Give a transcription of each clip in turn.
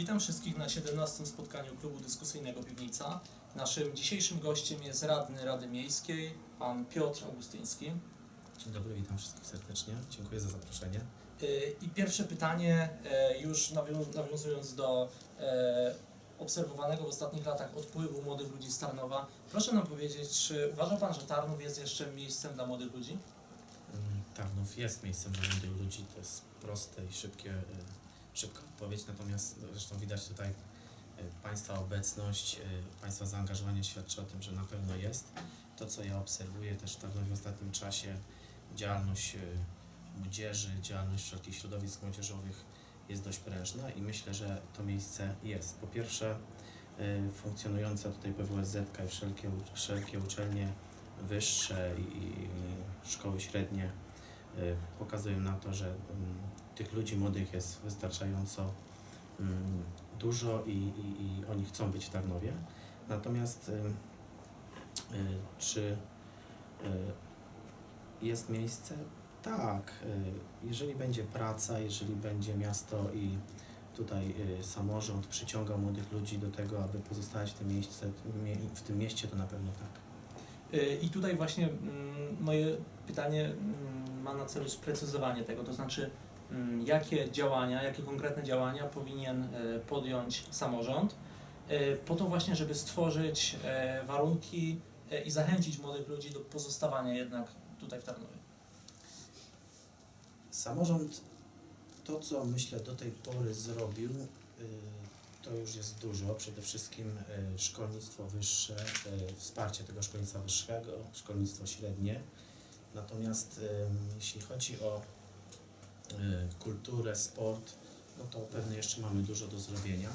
Witam wszystkich na 17. spotkaniu klubu dyskusyjnego Piwnica. Naszym dzisiejszym gościem jest radny Rady Miejskiej, pan Piotr Augustyński. Dzień dobry, witam wszystkich serdecznie. Dziękuję za zaproszenie. Y, I pierwsze pytanie, e, już nawią- nawiązując do e, obserwowanego w ostatnich latach odpływu młodych ludzi z Tarnowa. Proszę nam powiedzieć, czy uważa pan, że Tarnów jest jeszcze miejscem dla młodych ludzi? Mm, Tarnów jest miejscem dla młodych ludzi, to jest proste i szybkie, szybka odpowiedź, natomiast zresztą widać tutaj e, Państwa obecność, e, Państwa zaangażowanie świadczy o tym, że na pewno jest. To, co ja obserwuję też w w ostatnim czasie, działalność e, młodzieży, działalność wszelkich środowisk młodzieżowych jest dość prężna i myślę, że to miejsce jest. Po pierwsze, funkcjonująca tutaj PWSZ i wszelkie, wszelkie uczelnie wyższe i, szkoły średnie pokazują na to, że mm, tych ludzi młodych jest wystarczająco mm, dużo i, i, i oni chcą być w Tarnowie. Natomiast y, y, czy y, jest miejsce? Tak. Jeżeli będzie praca, jeżeli będzie miasto i tutaj samorząd przyciągał młodych ludzi do tego, aby pozostawać w tym, w tym mieście, to na pewno tak. I tutaj właśnie mm, moje pytanie mm, ma na celu sprecyzowanie tego, to znaczy jakie działania, jakie konkretne działania powinien e, podjąć samorząd e, po to właśnie, żeby stworzyć e, warunki i zachęcić młodych ludzi do pozostawania jednak tutaj w Tarnowie. Samorząd to, co myślę do tej pory zrobił, to już jest dużo. Przede wszystkim szkolnictwo wyższe, wsparcie tego szkolnictwa wyższego, szkolnictwo średnie. Natomiast jeśli chodzi o kulturę, sport, no to pewnie jeszcze mamy dużo do zrobienia.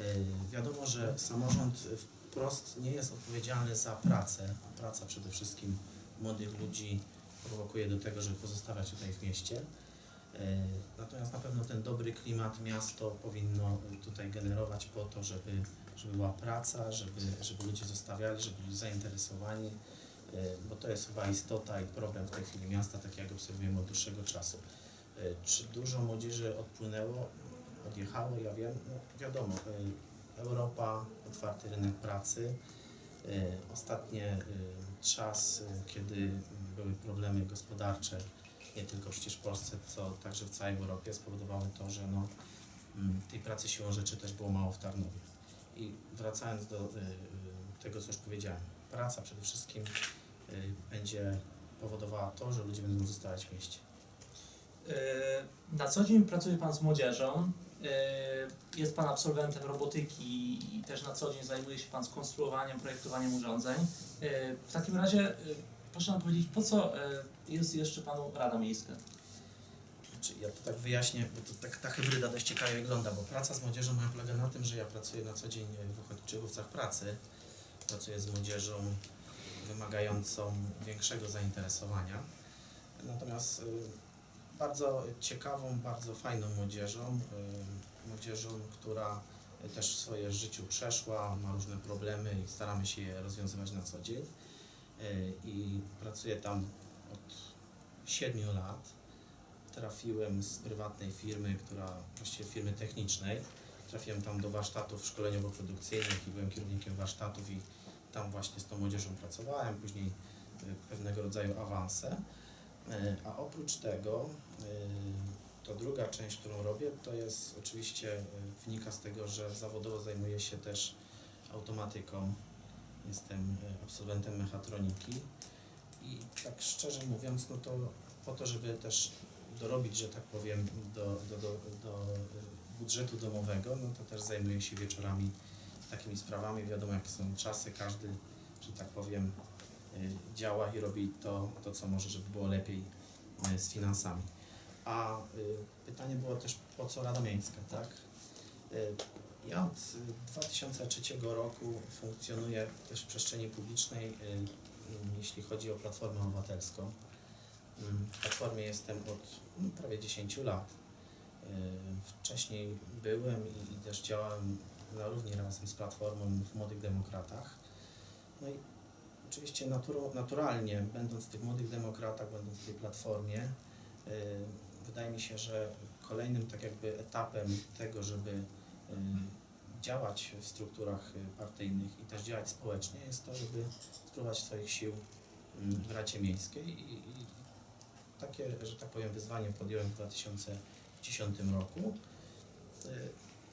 Y, Wiadomo, że samorząd wprost nie jest odpowiedzialny za pracę. Praca przede wszystkim młodych ludzi prowokuje do tego, żeby pozostawać tutaj w mieście. E, Natomiast na pewno ten dobry klimat miasto powinno tutaj generować po to, żeby, żeby była praca, żeby, żeby ludzie zostawiali, żeby byli zainteresowani, bo to jest chyba istota i problem w tej chwili miasta, tak jak obserwujemy od dłuższego czasu. E, Czy dużo młodzieży odpłynęło, odjechało? Ja wiem, no wiadomo, e, Europa, otwarty rynek pracy, E, Ostatnie e, czas, kiedy były problemy gospodarcze, nie tylko przecież w Polsce, co także w całej Europie, spowodowały to, że no, mm, tej pracy siłą rzeczy też było mało w Tarnowie. I wracając do tego, co już powiedziałem, praca przede wszystkim będzie powodowała to, że ludzie będą zostawać w mieście. E, Na co dzień pracuje Pan z młodzieżą. E, Jest Pan absolwentem robotyki i też na co dzień zajmuje się Pan skonstruowaniem, projektowaniem urządzeń. E, W takim razie proszę nam powiedzieć, po co jest jeszcze Panu Rada Miejska? Czy ja to tak wyjaśnię, bo to tak ta hybryda dość ciekawie wygląda, bo praca z młodzieżą moja polega na tym, że ja pracuję na co dzień w ochotniczych łowcach pracy. Pracuję z młodzieżą wymagającą większego zainteresowania. Natomiast bardzo ciekawą, bardzo fajną młodzieżą, młodzieżą, która też w swoje życiu przeszła, ma różne problemy i staramy się je rozwiązywać na co dzień. Y, I pracuję tam od 7 lat trafiłem z prywatnej firmy, która właściwie firmy technicznej. Trafiłem tam do warsztatów szkoleniowo-produkcyjnych i byłem kierownikiem warsztatów i tam właśnie z tą młodzieżą pracowałem, później y, pewnego rodzaju awanse. Y, A oprócz tego, y, to druga część, którą robię, to jest oczywiście y, wynika z tego, że zawodowo zajmuję się też automatyką. Jestem absolwentem mechatroniki i tak szczerze mówiąc, no to po to, żeby też dorobić, że tak powiem, do, do, do, do budżetu domowego, no to też zajmuję się wieczorami takimi sprawami. Wiadomo, jakie są czasy, każdy, że tak powiem, działa i robi to, to co może, żeby było lepiej y, z finansami. A y, pytanie było też, po co Rada Miejska, tak? Y, Ja od y, 2003 roku funkcjonuję też w przestrzeni publicznej, y, y, jeśli chodzi o Platformę Obywatelską. Mm, W Platformie jestem od mm, prawie 10 lat. Y, Wcześniej byłem i też działałem na równi razem z Platformą w Młodych Demokratach. No i oczywiście naturu, naturalnie, będąc w tych Młodych Demokratach, będąc w tej Platformie, y, wydaje mi się, że kolejnym tak jakby etapem tego, żeby działać w strukturach y, partyjnych i też działać społecznie, jest to, żeby spróbować swoich sił mm, w Radzie Miejskiej i, i takie, że tak powiem, wyzwanie podjąłem w 2010 roku. Y,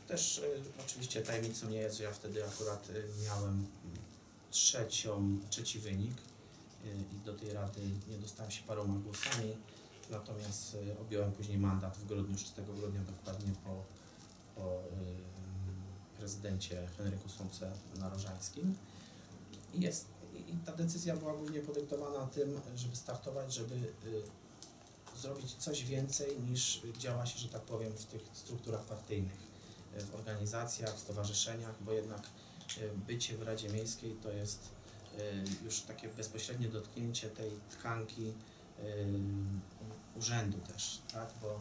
Też y, oczywiście tajemnicą nie jest, że ja wtedy akurat y, miałem trzecią, trzeci wynik i do tej rady nie dostałem się paroma głosami, natomiast y, objąłem później mandat w grudniu, 6 grudnia dokładnie po, po y, prezydencie Henryku Słomce Narożańskim. I, jest, I ta decyzja była głównie podyktowana tym, żeby startować, żeby y, zrobić coś więcej niż działa się, że tak powiem, w tych strukturach partyjnych, w organizacjach, w stowarzyszeniach, bo jednak bycie w Radzie Miejskiej to jest y, już takie bezpośrednie dotknięcie tej tkanki y, urzędu też, tak? bo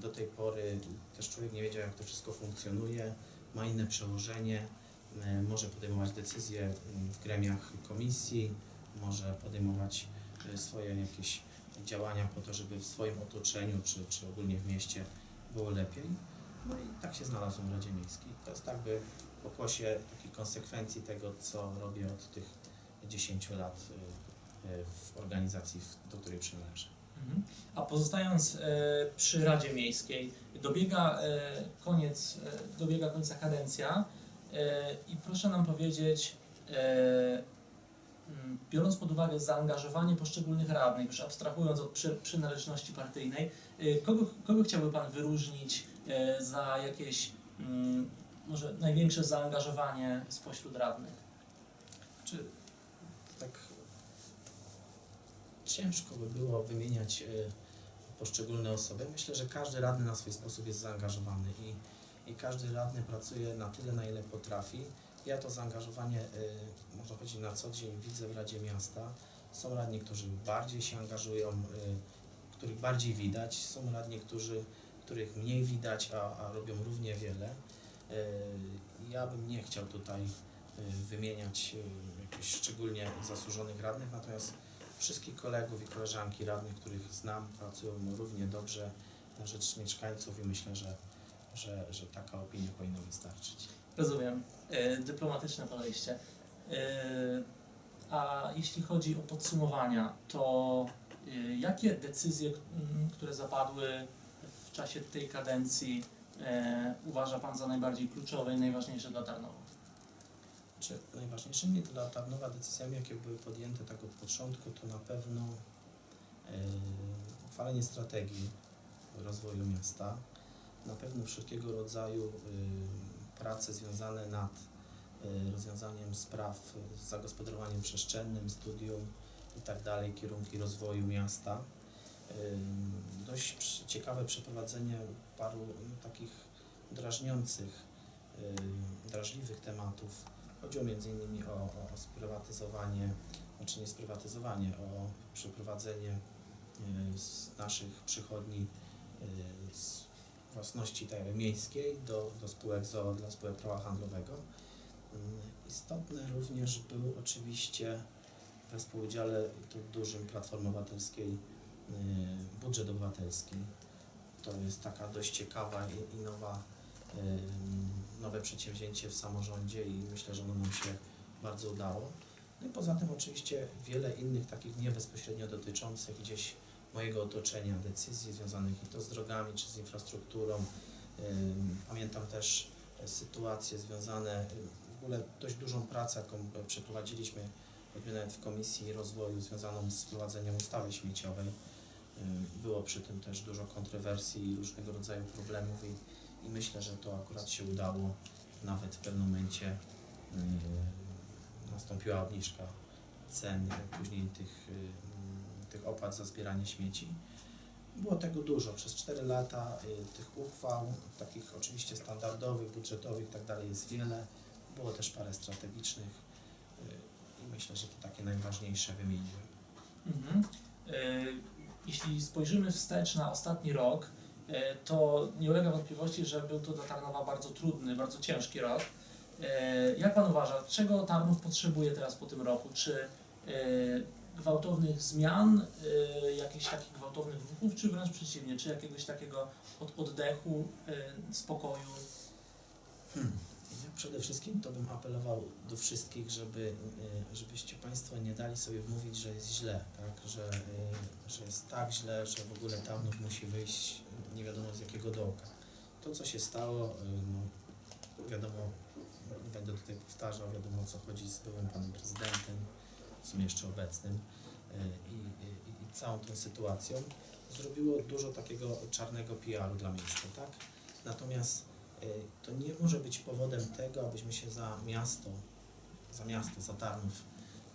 do tej pory też człowiek nie wiedział, jak to wszystko funkcjonuje, ma inne przełożenie, może podejmować decyzje w gremiach komisji, może podejmować swoje jakieś działania po to, żeby w swoim otoczeniu czy, czy ogólnie w mieście było lepiej. No i tak się znalazłem w Radzie Miejskiej. To jest tak by pokłosie takich konsekwencji tego, co robię od tych 10 lat y, y, w organizacji, do której przynależę. Mhm. A pozostając e, przy Radzie Miejskiej, dobiega e, koniec, e, dobiega końca kadencja i proszę nam powiedzieć, biorąc pod uwagę zaangażowanie poszczególnych radnych, już abstrahując od przy, przynależności partyjnej, kogo, kogo chciałby Pan wyróżnić za jakieś może największe zaangażowanie spośród radnych? Czy tak ciężko by było wymieniać y, poszczególne osoby? Myślę, że każdy radny na swój sposób jest zaangażowany i, i każdy radny pracuje na tyle, na ile potrafi. Ja to zaangażowanie, y, można powiedzieć, na co dzień widzę w Radzie Miasta. Są radni, którzy bardziej się angażują, y, których bardziej widać. Są radni, którzy, których mniej widać, a, a robią równie wiele. Y, Ja bym nie chciał tutaj y, wymieniać y, jakichś szczególnie zasłużonych radnych, natomiast wszystkich kolegów i koleżanki radnych, których znam, pracują równie dobrze na rzecz mieszkańców i myślę, że, że, że taka opinia powinna wystarczyć. Rozumiem. E, dyplomatyczne podejście. E, a jeśli chodzi o podsumowania, to e, jakie decyzje, które zapadły w czasie tej kadencji, e, uważa Pan za najbardziej kluczowe i najważniejsze dla Tarnowa? Czy najważniejszymi dla Tarnowa decyzjami, jakie były podjęte tak od początku, to na pewno yy, uchwalenie strategii rozwoju miasta, na pewno wszelkiego rodzaju yy, prace związane nad yy, rozwiązaniem spraw z zagospodarowaniem przestrzennym, studium i tak kierunki rozwoju miasta. Dość ciekawe przeprowadzenie paru takich drażniących, drażliwych tematów Chodziło innymi o, o sprywatyzowanie, znaczy nie sprywatyzowanie, o przeprowadzenie y, z naszych przychodni y, z własności tej miejskiej do, do spółek ZOO dla spółek prawa handlowego. Istotne również był oczywiście we współudziale tu dużym Platformy Obywatelskiej budżet obywatelski. To jest taka dość ciekawa i, i nowa ym, nowe przedsięwzięcie w samorządzie i myślę, że ono nam się bardzo udało. No i poza tym oczywiście wiele innych takich nie bezpośrednio dotyczących gdzieś mojego otoczenia decyzji związanych i to z drogami, czy z infrastrukturą. Ym, Pamiętam też sytuacje związane, y, w ogóle dość dużą pracę, jaką przeprowadziliśmy choćby nawet w Komisji Rozwoju związaną z wprowadzeniem ustawy śmieciowej. Ym, Było przy tym też dużo kontrowersji i różnego rodzaju problemów i i myślę, że to akurat się udało. Nawet w pewnym momencie yy, nastąpiła obniżka cen później tych, yy, tych opłat za zbieranie śmieci. Było tego dużo. Przez 4 lata tych uchwał, takich oczywiście standardowych, budżetowych i tak jest wiele. Było też parę strategicznych i myślę, że to takie najważniejsze wymieniłem. Mhm. E, Jeśli spojrzymy wstecz na ostatni rok, e, to nie ulega wątpliwości, że był to dla Tarnowa bardzo trudny, bardzo ciężki rok. E, Jak Pan uważa, czego Tarnów potrzebuje teraz po tym roku? Czy e, gwałtownych zmian, jakichś takich gwałtownych ruchów, czy wręcz przeciwnie, czy jakiegoś takiego od, oddechu, spokoju? Hmm. Przede wszystkim to bym apelował do wszystkich, żeby, y, żebyście Państwo nie dali sobie wmówić, że jest źle, tak? że, y, że jest tak źle, że w ogóle Tarnów musi wyjść nie wiadomo z jakiego dołka. To, co się stało, y, no, wiadomo, nie będę tutaj powtarzał, wiadomo o co chodzi z byłym Panem Prezydentem, w sumie jeszcze obecnym i, i, i całą tą sytuacją zrobiło dużo takiego czarnego PR-u dla miasta, tak? Natomiast to nie może być powodem tego, abyśmy się za miasto, za miasto, za Tarnów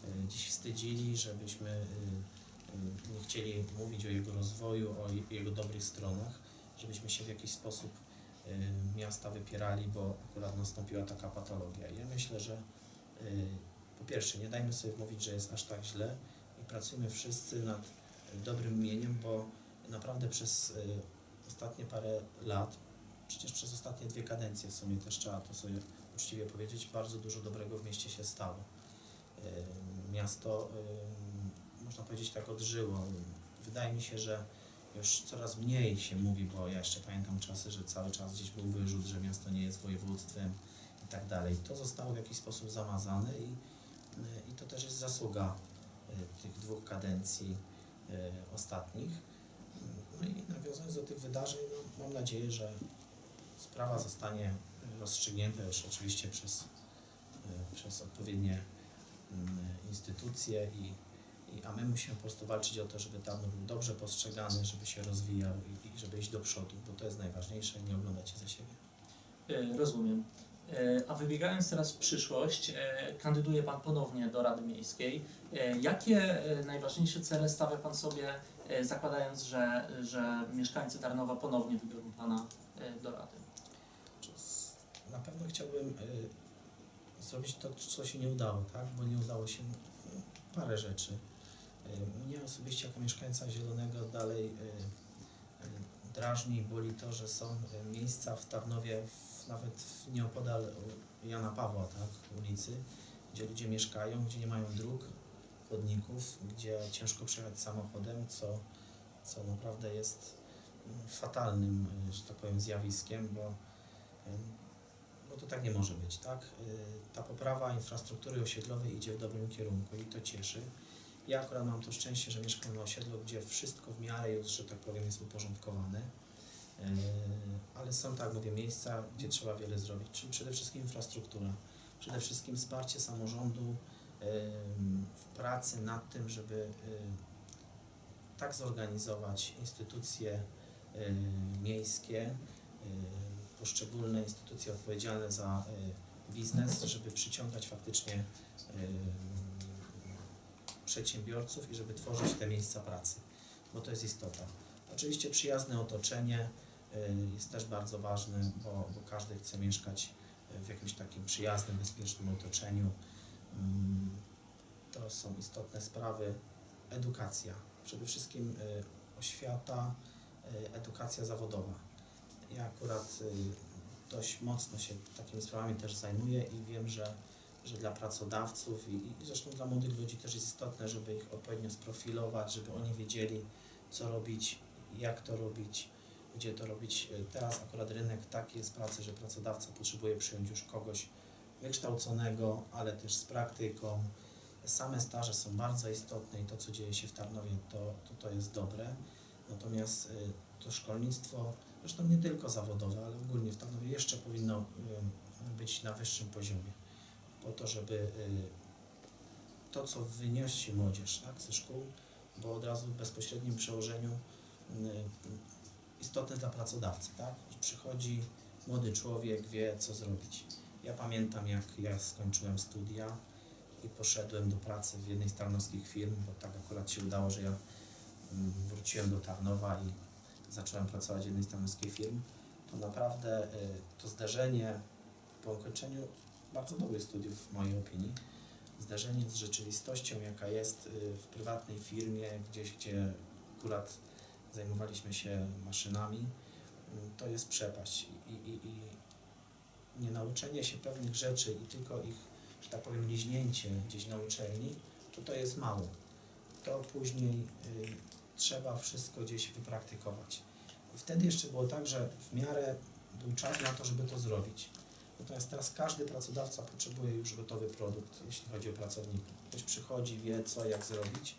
y, dziś wstydzili, żebyśmy y, y, nie chcieli mówić o jego rozwoju, o je- jego dobrych stronach, żebyśmy się w jakiś sposób y, miasta wypierali, bo akurat nastąpiła taka patologia. Ja myślę, że y, po pierwsze nie dajmy sobie mówić, że jest aż tak źle i pracujmy wszyscy nad y, dobrym imieniem, bo naprawdę przez y, ostatnie parę lat przecież przez ostatnie dwie kadencje w sumie też trzeba to sobie uczciwie powiedzieć, bardzo dużo dobrego w mieście się stało. Miasto, można powiedzieć, tak odżyło. Wydaje mi się, że już coraz mniej się mówi, bo ja jeszcze pamiętam czasy, że cały czas gdzieś był wyrzut, że miasto nie jest województwem i tak dalej. To zostało w jakiś sposób zamazane i, i to też jest zasługa y, tych dwóch kadencji y, ostatnich. No i nawiązując do tych wydarzeń, no, mam nadzieję, że sprawa zostanie rozstrzygnięta już oczywiście przez, e, przez odpowiednie mm, instytucje i, i, a my musimy po prostu walczyć o to, żeby tam był dobrze postrzegany, żeby się rozwijał i, i żeby iść do przodu, bo to jest najważniejsze, nie oglądać się za siebie. E, Rozumiem. E, A wybiegając teraz w przyszłość, e, kandyduje Pan ponownie do Rady Miejskiej. Jakie najważniejsze cele stawia Pan sobie, zakładając, że, że mieszkańcy Tarnowa ponownie wybiorą Pana do Rady? Pewno chciałbym y, zrobić to, co się nie udało, tak? Bo nie udało się y, parę rzeczy. Y, mnie osobiście jako mieszkańca Zielonego dalej y, drażni i boli to, że są miejsca w Tarnowie, nawet nieopodal Jana Pawła, tak? Ulicy, gdzie ludzie mieszkają, gdzie nie mają dróg, chodników, gdzie ciężko przejechać samochodem, co, co naprawdę jest y, fatalnym, że tak powiem, zjawiskiem, bo bo to tak nie może być, tak? Y, Ta poprawa infrastruktury osiedlowej idzie w dobrym kierunku i to cieszy. Ja akurat mam to szczęście, że mieszkam na osiedlu, gdzie wszystko w miarę już, że tak powiem, jest uporządkowane. Yy, Ale są, tak mówię, miejsca, gdzie trzeba wiele zrobić, czyli przede wszystkim infrastruktura, przede wszystkim wsparcie samorządu ym, w pracy nad tym, żeby y, tak zorganizować instytucje y, miejskie, y, poszczególne instytucje odpowiedzialne za y, biznes, żeby przyciągać faktycznie y, przedsiębiorców i żeby tworzyć te miejsca pracy, bo to jest istota. Oczywiście przyjazne otoczenie y, jest też bardzo ważne, bo, bo każdy chce mieszkać w jakimś takim przyjaznym, bezpiecznym otoczeniu. Mm, To są istotne sprawy. Edukacja, przede wszystkim oświata, edukacja zawodowa. Ja akurat y, dość mocno się takimi sprawami też zajmuję i wiem, że, że dla pracodawców i, i zresztą dla młodych ludzi też jest istotne, żeby ich odpowiednio sprofilować, żeby oni wiedzieli, co robić, jak to robić, gdzie to robić. Y, Teraz akurat rynek taki jest pracy, że pracodawca potrzebuje przyjąć już kogoś wykształconego, ale też z praktyką. Same staże są bardzo istotne i to, co dzieje się w Tarnowie, to, to, to jest dobre. Natomiast y, to szkolnictwo, zresztą nie tylko zawodowe, ale ogólnie w Tarnowie jeszcze powinno y, być na wyższym poziomie. Po to, żeby y, to, co wyniesie młodzież tak, ze szkół, bo od razu w bezpośrednim przełożeniu istotne dla pracodawcy, tak? Przychodzi młody człowiek, wie co zrobić. Ja pamiętam jak ja skończyłem studia i poszedłem do pracy w jednej z tarnowskich firm, bo tak akurat się udało, że ja wróciłem do Tarnowa i zacząłem pracować w jednej z tarnowskich firm, to naprawdę y, to zderzenie po ukończeniu bardzo dobrych studiów w mojej opinii, zderzenie z rzeczywistością, jaka jest y, w prywatnej firmie, gdzieś gdzie akurat zajmowaliśmy się maszynami, mm, to jest przepaść i, i, i nie nauczenie się pewnych rzeczy i tylko ich, że tak powiem, liźnięcie gdzieś na uczelni, to to jest mało. To później y, trzeba wszystko gdzieś wypraktykować. Wtedy jeszcze było tak, że w miarę był czas na to, żeby to zrobić. Natomiast teraz każdy pracodawca potrzebuje już gotowy produkt, jeśli chodzi o pracowników. Ktoś przychodzi, wie co, jak zrobić.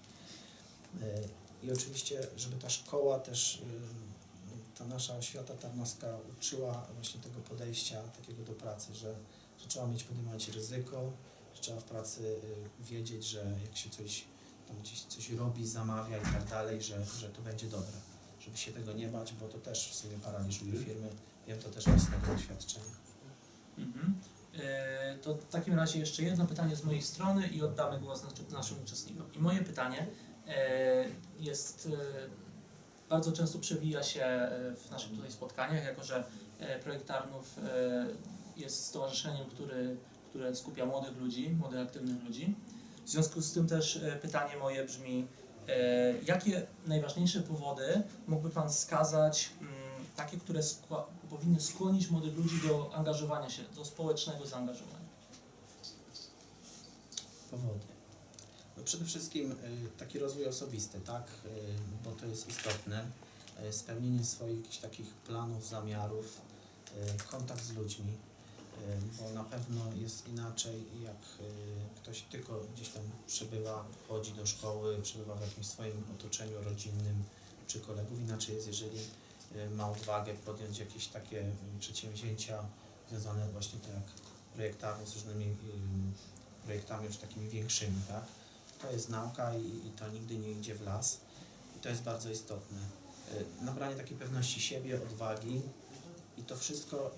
E, I oczywiście, żeby ta szkoła też, y, ta nasza oświata tarnowska uczyła właśnie tego podejścia takiego do pracy, że, że trzeba mieć podejmować ryzyko, że trzeba w pracy y, wiedzieć, że jak się coś tam gdzieś coś robi, zamawia i tak dalej, że, że to będzie dobre. Żeby się tego nie bać, bo to też w sumie paraliżuje firmy. Wiem to też z własnego doświadczenia. Mhm. E, To w takim razie jeszcze jedno pytanie z mojej strony i oddamy głos nas- naszym uczestnikom. I moje pytanie e, jest, e, bardzo często przewija się w naszych tutaj spotkaniach, jako że Projekt Tarnów e, jest stowarzyszeniem, który, które skupia młodych ludzi, młodych aktywnych ludzi. W związku z tym też e, pytanie moje brzmi, e, jakie najważniejsze powody mógłby Pan wskazać, mm, takie, które skła- powinny skłonić młodych ludzi do angażowania się, do społecznego zaangażowania? Powody. No przede wszystkim y, taki rozwój osobisty, tak, bo to jest istotne. Spełnienie swoich jakichś takich planów, zamiarów, kontakt z ludźmi, bo na pewno jest inaczej, jak y, ktoś tylko gdzieś tam przebywa, chodzi do szkoły, przebywa w jakimś swoim otoczeniu rodzinnym czy kolegów. Inaczej jest, jeżeli y, ma odwagę podjąć jakieś takie y, przedsięwzięcia związane właśnie tak jak projektami z różnymi y, projektami już takimi większymi, tak? To jest nauka i, i to nigdy nie idzie w las i to jest bardzo istotne. Nabranie takiej pewności siebie, odwagi i to wszystko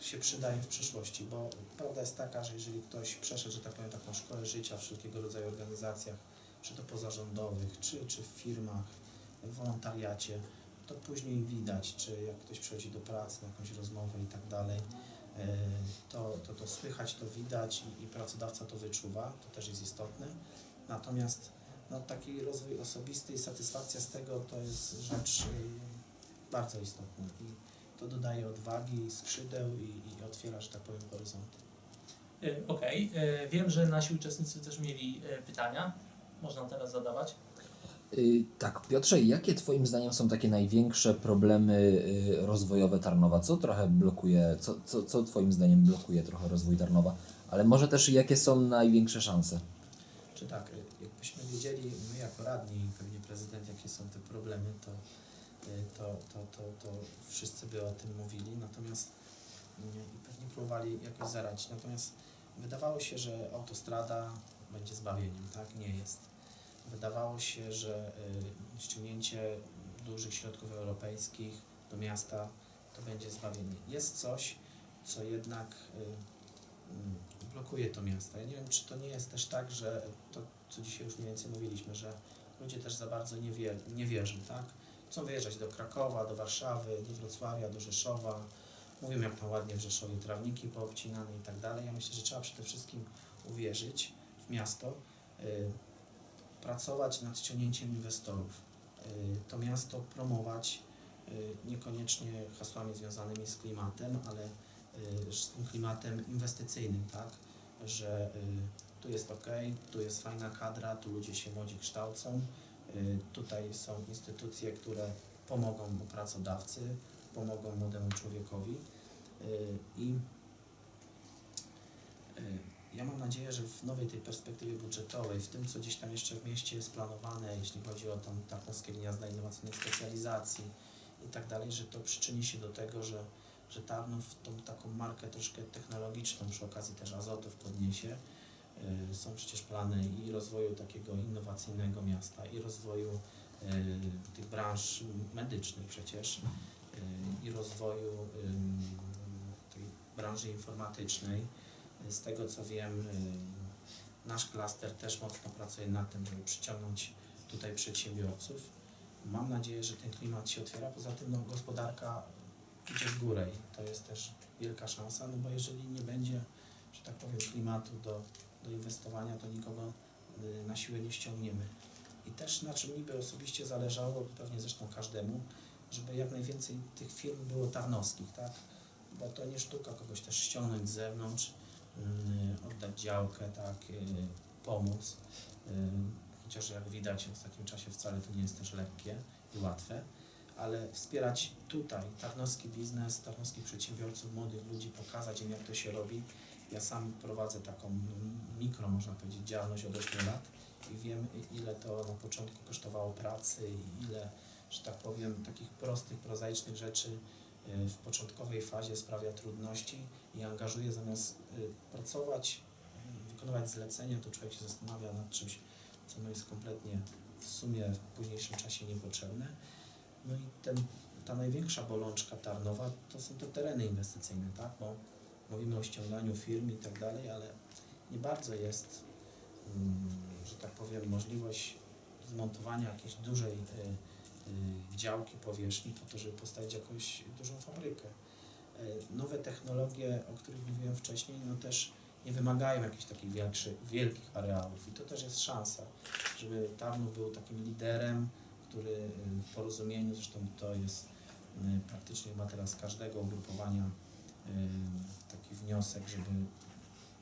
się przydaje w przyszłości, bo prawda jest taka, że jeżeli ktoś przeszedł, że tak powiem, taką szkołę życia w wszelkiego rodzaju organizacjach, czy to pozarządowych, czy, czy w firmach, w wolontariacie, to później widać, czy jak ktoś przychodzi do pracy, na jakąś rozmowę i tak dalej, e, to, to, to słychać, to widać i, i pracodawca to wyczuwa, to też jest istotne. Natomiast no, taki rozwój osobisty i satysfakcja z tego to jest rzecz y, bardzo istotna i to dodaje odwagi, skrzydeł i, i otwiera, że tak powiem, horyzonty. E, Okej, e, wiem, że nasi uczestnicy też mieli e, pytania. Można teraz zadawać. Y, Tak, Piotrze, jakie Twoim zdaniem są takie największe problemy y, rozwojowe Tarnowa? Co trochę blokuje, co, co, co Twoim zdaniem blokuje trochę rozwój Tarnowa? Ale może też jakie są największe szanse? Czy tak, y, jakbyśmy wiedzieli, my jako radni pewnie prezydent, jakie są te problemy, to, to, to, to, to wszyscy by o tym mówili, natomiast y, i pewnie próbowali jakoś zarać. Natomiast wydawało się, że autostrada będzie zbawieniem, tak? Nie jest. Wydawało się, że y, ściągnięcie dużych środków europejskich do miasta to będzie zbawienie. Jest coś, co jednak y, mm, blokuje to miasto. Ja nie wiem, czy to nie jest też tak, że to, co dzisiaj już mniej więcej mówiliśmy, że ludzie też za bardzo nie, nie wierzą, tak? Chcą wyjeżdżać do Krakowa, do Warszawy, do Wrocławia, do Rzeszowa. Mówią, jak tam ładnie w Rzeszowie trawniki poobcinane i tak dalej. Ja myślę, że trzeba przede wszystkim uwierzyć w miasto, y, pracować nad ściągnięciem inwestorów, y, to miasto promować, y, niekoniecznie hasłami związanymi z klimatem, ale z tym klimatem inwestycyjnym, tak? Że tu jest ok, tu jest fajna kadra, tu ludzie się młodzi kształcą, tutaj są instytucje, które pomogą pracodawcy, pomogą młodemu człowiekowi y, i y, ja mam nadzieję, że w nowej tej perspektywie budżetowej, w tym co gdzieś tam jeszcze w mieście jest planowane, jeśli chodzi o tam Tarnowskie Gniazda Innowacyjnych Specjalizacji i tak dalej, że to przyczyni się do tego, że, że Tarnów tą taką markę troszkę technologiczną przy okazji też azotów podniesie. Y, Są przecież plany i rozwoju takiego innowacyjnego miasta, i rozwoju y, tych branż medycznych przecież, y, i rozwoju tej branży informatycznej. Z tego co wiem, nasz klaster też mocno pracuje nad tym, żeby przyciągnąć tutaj przedsiębiorców. Mam nadzieję, że ten klimat się otwiera. Poza tym no, gospodarka idzie w górę i to jest też wielka szansa, no bo jeżeli nie będzie, że tak powiem, klimatu do, do inwestowania, to nikogo y, na siłę nie ściągniemy. I też na czym mi by osobiście zależało, pewnie zresztą każdemu, żeby jak najwięcej tych firm było tarnowskich, tak? Bo to nie sztuka kogoś też ściągnąć z zewnątrz, y, oddać działkę, tak, y, pomóc. Chociaż jak widać w ostatnim czasie wcale to nie jest też lekkie i łatwe, ale wspierać tutaj tarnowski biznes, tarnowskich przedsiębiorców, młodych ludzi, pokazać im jak to się robi. Ja sam prowadzę taką mikro, można powiedzieć, działalność od 8 lat i wiem ile to na początku kosztowało pracy i ile, że tak powiem, takich prostych, prozaicznych rzeczy y, w początkowej fazie sprawia trudności i angażuje zamiast y, pracować, y, wykonywać zlecenia, to człowiek się zastanawia nad czymś, co mu jest kompletnie w sumie w późniejszym czasie niepotrzebne. No i ten, ta największa bolączka Tarnowa to są te tereny inwestycyjne, tak? Bo mówimy o ściąganiu firm i tak dalej, ale nie bardzo jest, mm, że tak powiem, możliwość zmontowania jakiejś dużej y, y, działki powierzchni po to, żeby postawić jakąś dużą fabrykę. Y, Nowe technologie, o których mówiłem wcześniej, no też nie wymagają jakichś takich większych, wielkich areałów i to też jest szansa, żeby Tarnów był takim liderem, który w porozumieniu, zresztą to jest praktycznie ma teraz każdego ugrupowania taki wniosek, żeby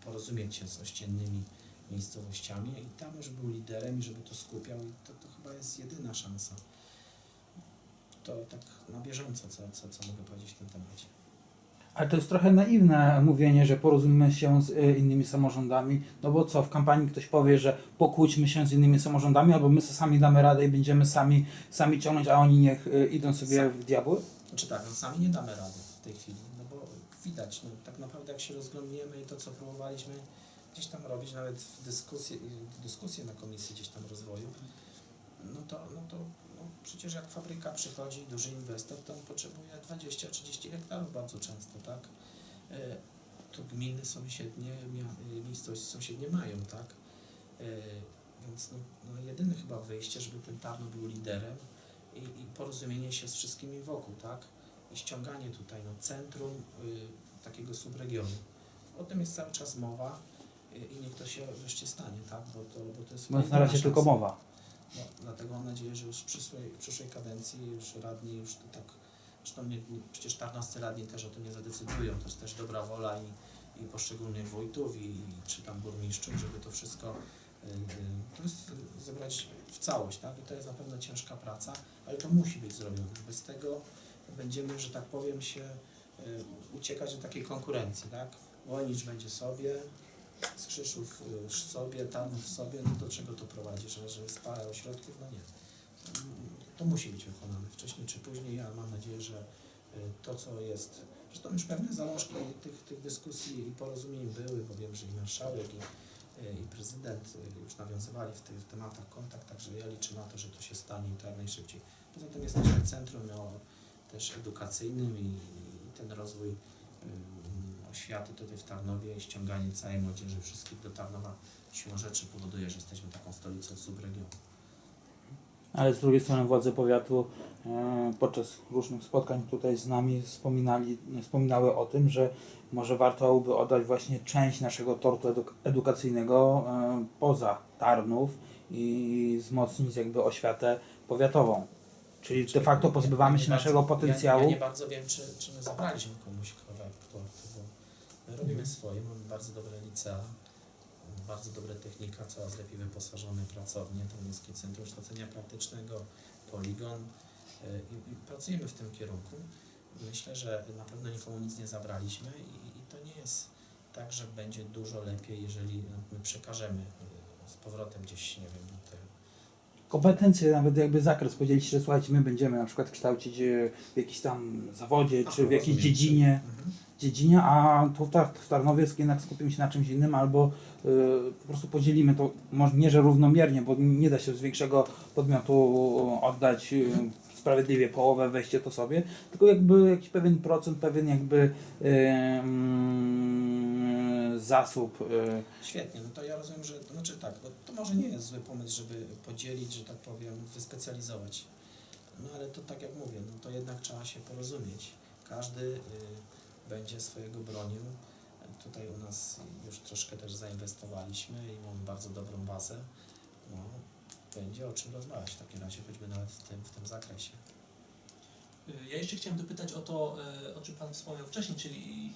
porozumieć się z ościennymi miejscowościami i tam już był liderem i żeby to skupiał i to, to chyba jest jedyna szansa. To tak na bieżąco, co, co, co mogę powiedzieć w tym temacie. Ale to jest trochę naiwne mówienie, że porozumiemy się z y, innymi samorządami. No bo co, w kampanii ktoś powie, że pokłóćmy się z innymi samorządami, albo my sami damy radę i będziemy sami, sami ciągnąć, a oni niech y, idą sobie w diabły? Znaczy tak, no sami nie damy rady w tej chwili, widać, no tak naprawdę jak się rozglądniemy i to co próbowaliśmy gdzieś tam robić, nawet w dyskusji, w dyskusji na komisji gdzieś tam rozwoju, no to, no to no przecież jak fabryka przychodzi, duży inwestor, to on potrzebuje 20-30 hektarów bardzo często, tak? E, Tu gminy sąsiednie, e, miejscowości sąsiednie mają, tak? E, Więc no, no jedyne chyba wyjście, żeby ten Tarnów był liderem, i, i porozumienie się z wszystkimi wokół, tak? I ściąganie tutaj no, centrum y, takiego subregionu. O tym jest cały czas mowa y, i niech to się wreszcie stanie, tak? Bo to, bo to jest jest na razie tylko mowa. No, dlatego mam nadzieję, że już w przyszłej, w przyszłej kadencji już radni już to tak, zresztą nie, nie, przecież tarnowscy radni też o tym nie zadecydują, to jest też dobra wola i, i poszczególnych wójtów i, i czy tam burmistrzów, żeby to wszystko y, y, to jest zebrać w całość, tak? I to jest na pewno ciężka praca, ale to musi być zrobione. Bez tego będziemy, że tak powiem, się y, uciekać do takiej konkurencji, tak? Wojnicz będzie sobie, Skrzyszów y, sobie, Tarnów sobie, no do czego to prowadzi, że, że jest parę ośrodków? No nie. To musi być wykonane wcześniej czy później. Ja mam nadzieję, że y, to, co jest, zresztą już pewne zalążki tych, tych dyskusji i porozumień były, bo wiem, że i marszałek, i, i prezydent już nawiązywali w tych tematach kontakt, także ja liczę na to, że to się stanie i to jak najszybciej. Poza tym jesteśmy centrum no, też edukacyjnym i, i ten rozwój ym, oświaty tutaj w Tarnowie i ściąganie całej młodzieży wszystkich do Tarnowa siłą rzeczy powoduje, że jesteśmy taką stolicą subregionu. Ale z drugiej strony władze powiatu e, podczas różnych spotkań tutaj z nami wspominali, wspominały o tym, że może warto by oddać właśnie część naszego tortu eduk- edukacyjnego e, poza Tarnów i wzmocnić jakby oświatę powiatową. Czyli de facto pozbywamy Ja się naszego Ja, potencjału. ja nie bardzo wiem, czy, czy my zabraliśmy komuś kawałek tortu, bo my robimy swoje, mamy bardzo dobre licea, bardzo dobre technika, coraz lepiej wyposażone pracownie, Tarnowskie Centrum Kształcenia Praktycznego, Poligon y, i, i pracujemy w tym kierunku. Myślę, że na pewno nikomu nic nie zabraliśmy i, i to nie jest tak, że będzie dużo lepiej, jeżeli my przekażemy y, z powrotem gdzieś, nie wiem, te kompetencje, nawet jakby zakres podzielić, że słuchajcie, my będziemy na przykład kształcić e, w jakimś tam zawodzie, czy w jakiejś dziedzinie, Mhm. dziedzinie, a tu w, Tar- w Tarnowie jednak skupimy się na czymś innym, albo y, po prostu podzielimy to, może nie, że równomiernie, bo nie da się z większego podmiotu oddać y, sprawiedliwie połowę, weźcie to sobie, tylko jakby jakiś pewien procent, pewien jakby y, mm, zasób. Y, Świetnie, no to ja rozumiem, że to znaczy tak, bo to może nie jest zły pomysł, żeby podzielić, że tak powiem, wyspecjalizować. No ale to tak jak mówię, no to jednak trzeba się porozumieć. Każdy y, będzie swojego bronił. Tutaj u nas już troszkę też zainwestowaliśmy i mamy bardzo dobrą bazę. No, będzie o czym rozmawiać w takim razie, choćby nawet w tym, w tym zakresie. Y, Ja jeszcze chciałem dopytać o to, y, o czym Pan wspomniał wcześniej, czyli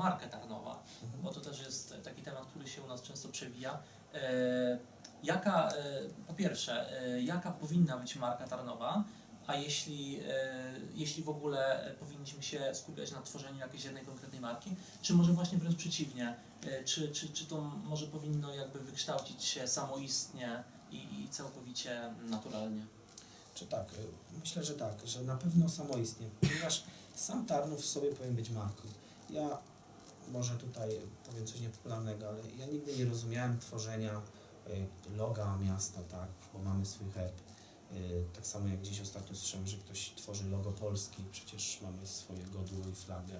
o markę Tarnowa, Mhm. bo to też jest taki temat, który się u nas często przewija. E, Jaka, e, po pierwsze, e, jaka powinna być marka Tarnowa, A jeśli, jeśli w ogóle powinniśmy się skupiać na tworzeniu jakiejś jednej konkretnej marki, czy może właśnie wręcz przeciwnie, czy, czy, czy to może powinno jakby wykształcić się samoistnie i, i całkowicie naturalnie? Czy tak? Myślę, że tak, że na pewno samoistnie, ponieważ sam Tarnów w sobie powinien być marką. Ja może tutaj powiem coś niepopularnego, ale ja nigdy nie rozumiałem tworzenia y, loga miasta, tak, bo mamy swój herb. Y, Tak samo jak gdzieś ostatnio słyszałem, że ktoś tworzy logo Polski, przecież mamy swoje godło i flagę.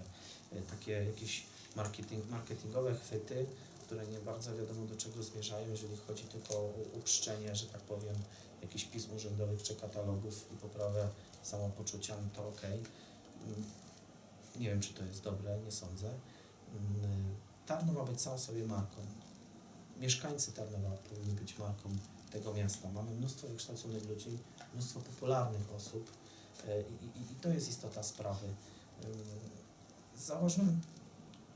Y, Takie jakieś marketing, marketingowe chwyty, które nie bardzo wiadomo do czego zmierzają, jeżeli chodzi tylko o uczczenie, że tak powiem, jakichś pism urzędowych czy katalogów i poprawę samopoczucia, no to okej. Mm, Nie wiem, czy to jest dobre, nie sądzę. Być sam sobie marką. Mieszkańcy Tarnowa powinni być marką tego miasta. Mamy mnóstwo wykształconych ludzi, mnóstwo popularnych osób e, i, i, i to jest istota sprawy. Ym, Zauważyłem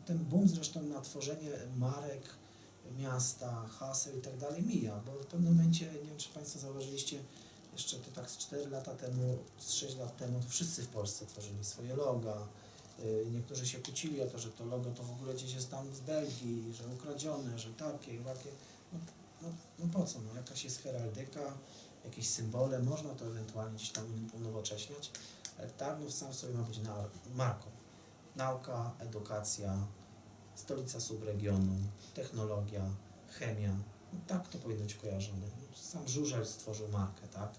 ten boom zresztą na tworzenie marek, miasta, haseł i tak dalej mija, bo w pewnym momencie, nie wiem czy Państwo zauważyliście, jeszcze to tak z 4 lata temu, z 6 lat temu, wszyscy w Polsce tworzyli swoje loga. Y, Niektórzy się kłócili o to, że to logo to w ogóle gdzieś jest tam z Belgii, że ukradzione, że takie, takie. No, no, no po co? No, jakaś jest heraldyka, jakieś symbole, można to ewentualnie gdzieś tam unowocześniać, ale Tarnów sam w sobie ma być na, marką. Nauka, edukacja, stolica subregionu, technologia, chemia. No, tak to powinno być kojarzone. No, Sam Żurzel stworzył markę, tak?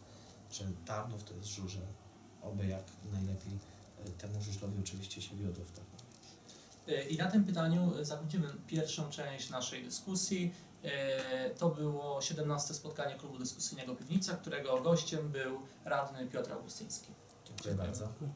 Że Tarnów to jest Żurzel. Oby jak najlepiej temu Żużlowi oczywiście się wiodło w. E, I na tym pytaniu e, zakończymy pierwszą część naszej dyskusji. E, To było 17 spotkanie klubu dyskusyjnego Piwnica, którego gościem był radny Piotr Augustyński. Dziękuję bardzo. Dziękuję.